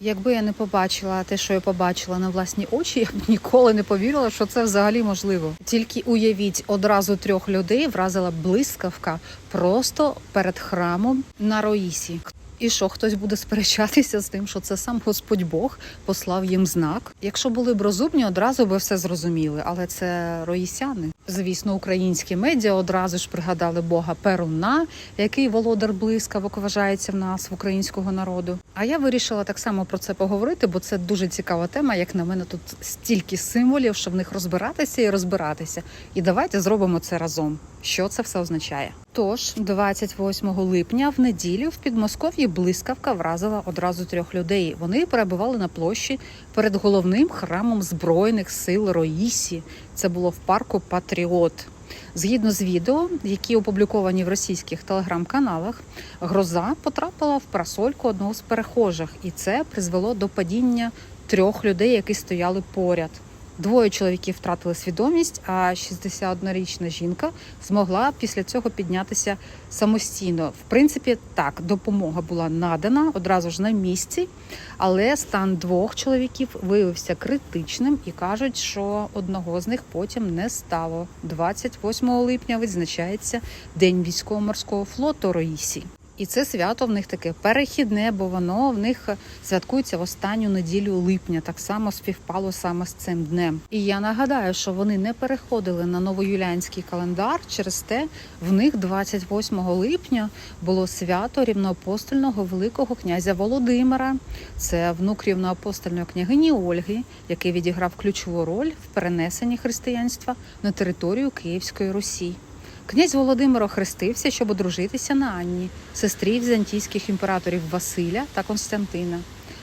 Якби я не побачила те, що я побачила на власні очі, я б ніколи не повірила, що це взагалі можливо. Тільки уявіть, одразу трьох людей вразила блискавка просто перед храмом на Роїсі. І що хтось буде сперечатися з тим, що це сам Господь Бог послав їм знак. Якщо були б розумні, одразу би все зрозуміли, але це роїсяни. Звісно, українські медіа одразу ж пригадали Бога Перуна, який володар блискавок вважається в нас в українського народу. А я вирішила так само про це поговорити, бо це дуже цікава тема. Як на мене, тут стільки символів, що в них розбиратися і розбиратися. І давайте зробимо це разом. Що це все означає? Тож, 28 липня в неділю в Підмосков'ї блискавка вразила одразу трьох людей. Вони перебували на площі перед головним храмом збройних сил Роїсі. Це було в парку Патріот. Згідно з відео, які опубліковані в російських телеграм-каналах, гроза потрапила в парасольку одного з перехожих, і це призвело до падіння трьох людей, які стояли поряд. Двоє чоловіків втратили свідомість, а 61-річна жінка змогла після цього піднятися самостійно. В принципі, так, допомога була надана одразу ж на місці, але стан двох чоловіків виявився критичним і кажуть, що одного з них потім не стало. 28 липня відзначається День військово-морського флоту Роїсі. І це свято в них таке перехідне, бо воно в них святкується в останню неділю липня. Так само співпало саме з цим днем. І я нагадаю, що вони не переходили на новоюліанський календар. Через те в них 28 липня було свято рівноапостольного великого князя Володимира. Це внук рівноапостольної княгині Ольги, який відіграв ключову роль в перенесенні християнства на територію Київської Русі. Князь Володимир охрестився, щоб одружитися на Анні, сестрі візантійських імператорів Василя та Константина.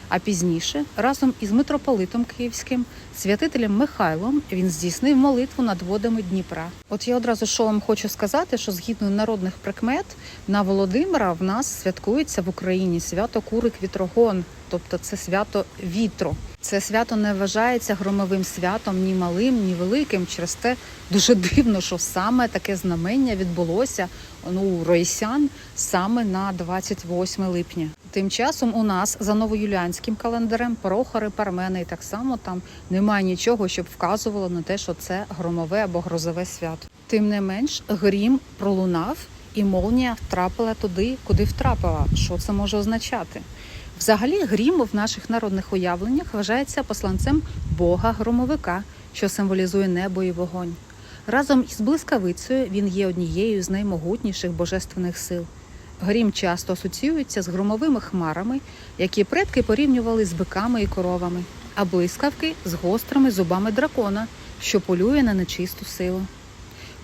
А пізніше, разом із митрополитом Київським, святителем Михайлом, він здійснив молитву над водами Дніпра. От я одразу що вам хочу сказати, що згідно народних прикмет на Володимира в нас святкується в Україні свято Курик Вітрогон, тобто це свято вітру. Це свято не вважається громовим святом ні малим, ні великим. Через те дуже дивно, що саме таке знамення відбулося ну, у ройсян саме на 28 липня. Тим часом у нас за новоюліанським календарем прохори, пармени і так само там немає нічого, щоб вказувало на те, що це громове або грозове свято. Тим не менш, грім пролунав, і молнія втрапила туди, куди втрапила. Що це може означати? Взагалі, грім в наших народних уявленнях вважається посланцем Бога громовика, що символізує небо і вогонь. Разом із блискавицею він є однією з наймогутніших божественних сил. Грім часто асоціюється з громовими хмарами, які предки порівнювали з биками і коровами, а блискавки з гострими зубами дракона, що полює на нечисту силу.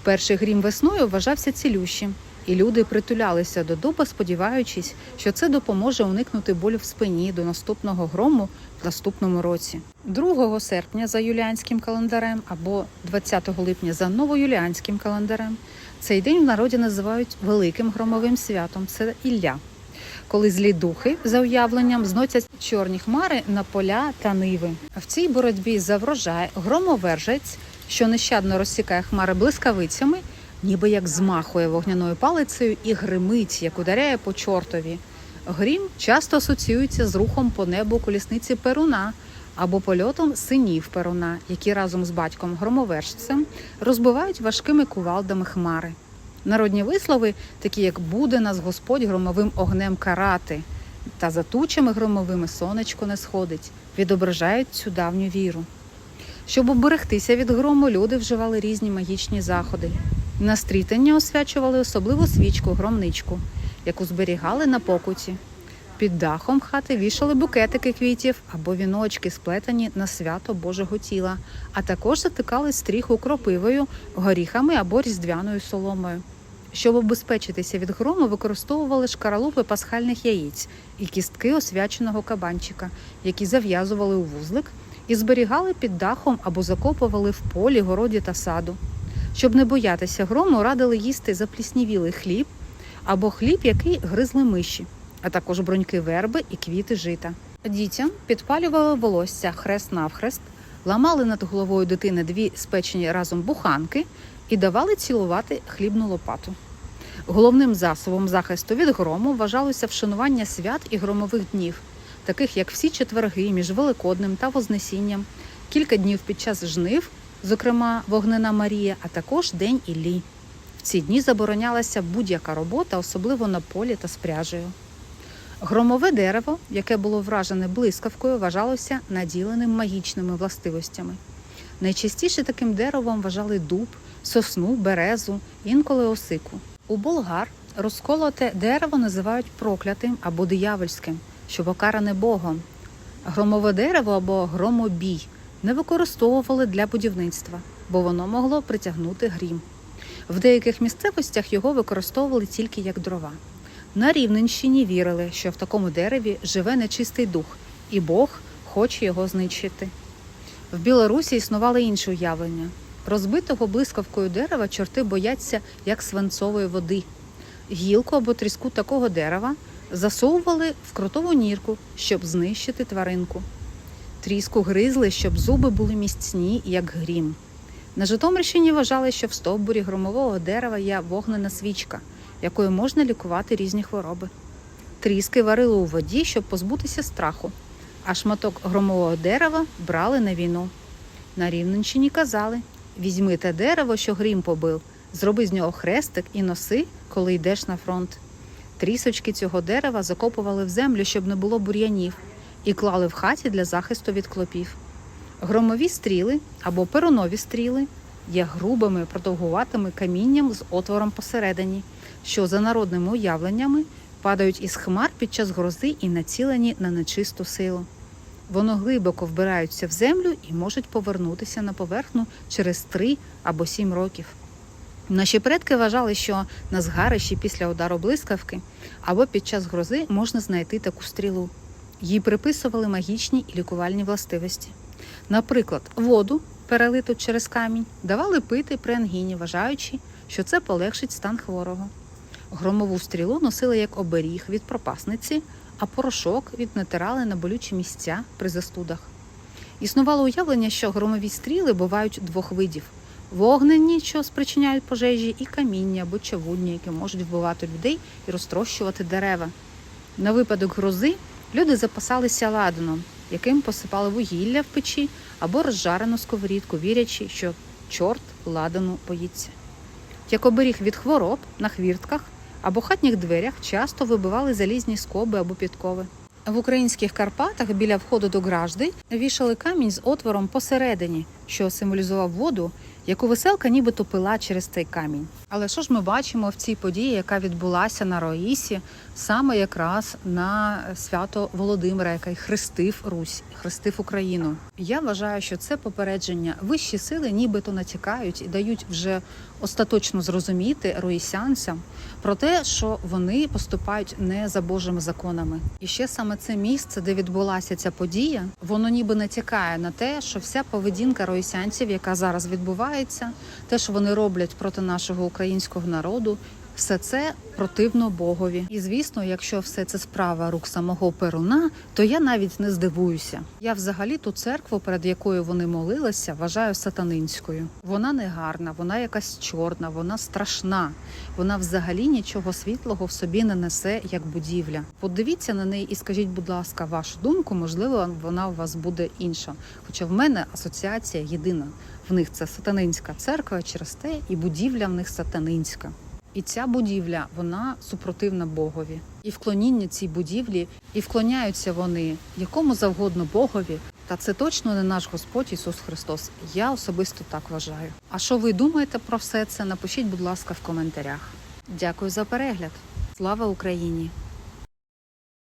Перший грім весною вважався цілющим, і люди притулялися до дуба, сподіваючись, що це допоможе уникнути болю в спині до наступного грому в наступному році. 2 серпня за юліанським календарем або 20 липня за новоюліанським календарем цей день в народі називають великим громовим святом. Це Ілля. Коли злі духи за уявленням зносять чорні хмари на поля та ниви. В цій боротьбі за врожай громовержець, що нещадно розсікає хмари блискавицями, ніби як змахує вогняною палицею і гримить, як ударяє по чортові. Грім часто асоціюється з рухом по небу колісниці Перуна або польотом синів Перуна, які разом з батьком громовержцем розбивають важкими кувалдами хмари. Народні вислови, такі як буде нас Господь громовим огнем карати, та за тучами громовими сонечко не сходить, відображають цю давню віру. Щоб оберегтися від грому, люди вживали різні магічні заходи. На стрітання освячували особливу свічку, громничку, яку зберігали на покуті. Під дахом хати вішали букетики квітів або віночки, сплетені на свято Божого тіла, а також затикали стріху кропивою, горіхами або різдвяною соломою. Щоб обезпечитися від грому, використовували шкаралупи пасхальних яєць і кістки освяченого кабанчика, які зав'язували у вузлик і зберігали під дахом або закопували в полі, городі та саду. Щоб не боятися грому, радили їсти запліснівілий хліб або хліб, який гризли миші, а також броньки верби і квіти жита. Дітям підпалювали волосся хрест навхрест, ламали над головою дитини дві спечені разом буханки і давали цілувати хлібну лопату. Головним засобом захисту від грому вважалося вшанування свят і громових днів. таких як всі четверги між Великоднем та Вознесінням, кілька днів під час жнив, зокрема Вогнена Марія, а також День Іллі. В ці дні заборонялася будь-яка робота, особливо на полі та з пряжею. Громове дерево, яке було вражене блискавкою, вважалося наділеним магічними властивостями. Найчастіше таким деревом вважали дуб, сосну, березу, інколи осику. У болгар розколоте дерево називають проклятим або диявольським, що покаране Богом. Громове дерево або громобій не використовували для будівництва, бо воно могло притягнути грім. В деяких місцевостях його використовували тільки як дрова. На Рівненщині вірили, що в такому дереві живе нечистий дух, і Бог хоче його знищити. В Білорусі існували інші уявлення. Розбитого блискавкою дерева чорти бояться як свинцової води. Гілку або тріску такого дерева засовували в крутову нірку, щоб знищити тваринку. Тріску гризли, щоб зуби були міцні, як грім. На Житомирщині вважали, що в стовбурі громового дерева є вогнена свічка, якою можна лікувати різні хвороби. Тріски варили у воді, щоб позбутися страху, а шматок громового дерева брали на війну. На Рівненщині казали: візьми те дерево, що грім побив, зроби з нього хрестик і носи, коли йдеш на фронт. Трісочки цього дерева закопували в землю, щоб не було бур'янів, і клали в хаті для захисту від клопів. Громові стріли або перунові стріли є грубими продовгуватими камінням з отвором посередині, що за народними уявленнями падають із хмар під час грози і націлені на нечисту силу. Воно глибоко вбираються в землю і можуть повернутися на поверхню через три або сім років. Наші предки вважали, що на згарищі після удару блискавки або під час грози можна знайти таку стрілу. Їй приписували магічні і лікувальні властивості. Наприклад, воду, перелиту через камінь, давали пити при ангіні, вважаючи, що це полегшить стан хворого. Громову стрілу носили як оберіг від пропасниці, а порошок віднатирали на болючі місця при застудах. Існувало уявлення, що громові стріли бувають двох видів: вогненні, що спричиняють пожежі, і каміння або чавунні, які можуть вбивати людей і розтрощувати дерева. На випадок грози люди запасалися ладаном, яким посипали вугілля в печі або розжарену сковорідку, вірячи, що чорт ладану боїться. Як оберіг від хвороб на хвіртках або хатніх дверях часто вибивали залізні скоби або підкови. В українських Карпатах біля входу до Гражди вішали камінь з отвором посередині, що символізував воду, яку веселка нібито пила через цей камінь. Але що ж ми бачимо в цій події, яка відбулася на Роїсі, саме якраз на свято Володимира, який хрестив Русь, хрестив Україну? Я вважаю, що це попередження вищі сили, нібито натякають і дають вже остаточно зрозуміти роїсянцям про те, що вони поступають не за Божими законами. І ще саме це місце, де відбулася ця подія, воно ніби натякає на те, що вся поведінка роїсянців, яка зараз відбувається, те, що вони роблять проти нашого українського народу. Все це противно Богові. І звісно, якщо все це справа рук самого Перуна, то я навіть не здивуюся. Я взагалі ту церкву, перед якою вони молилися, вважаю сатанинською. Вона не гарна, вона якась чорна, вона страшна. Вона взагалі нічого світлого в собі не несе як будівля. Подивіться на неї і скажіть, будь ласка, вашу думку, можливо, вона у вас буде інша. Хоча в мене асоціація єдина. В них це сатанинська церква через те, і будівля в них сатанинська. І ця будівля вона супротивна Богові. І вклоніння цій будівлі, і вклоняються вони якому завгодно Богові. Та це точно не наш Господь Ісус Христос. Я особисто так вважаю. А що ви думаєте про все це? Напишіть, будь ласка, в коментарях. Дякую за перегляд. Слава Україні!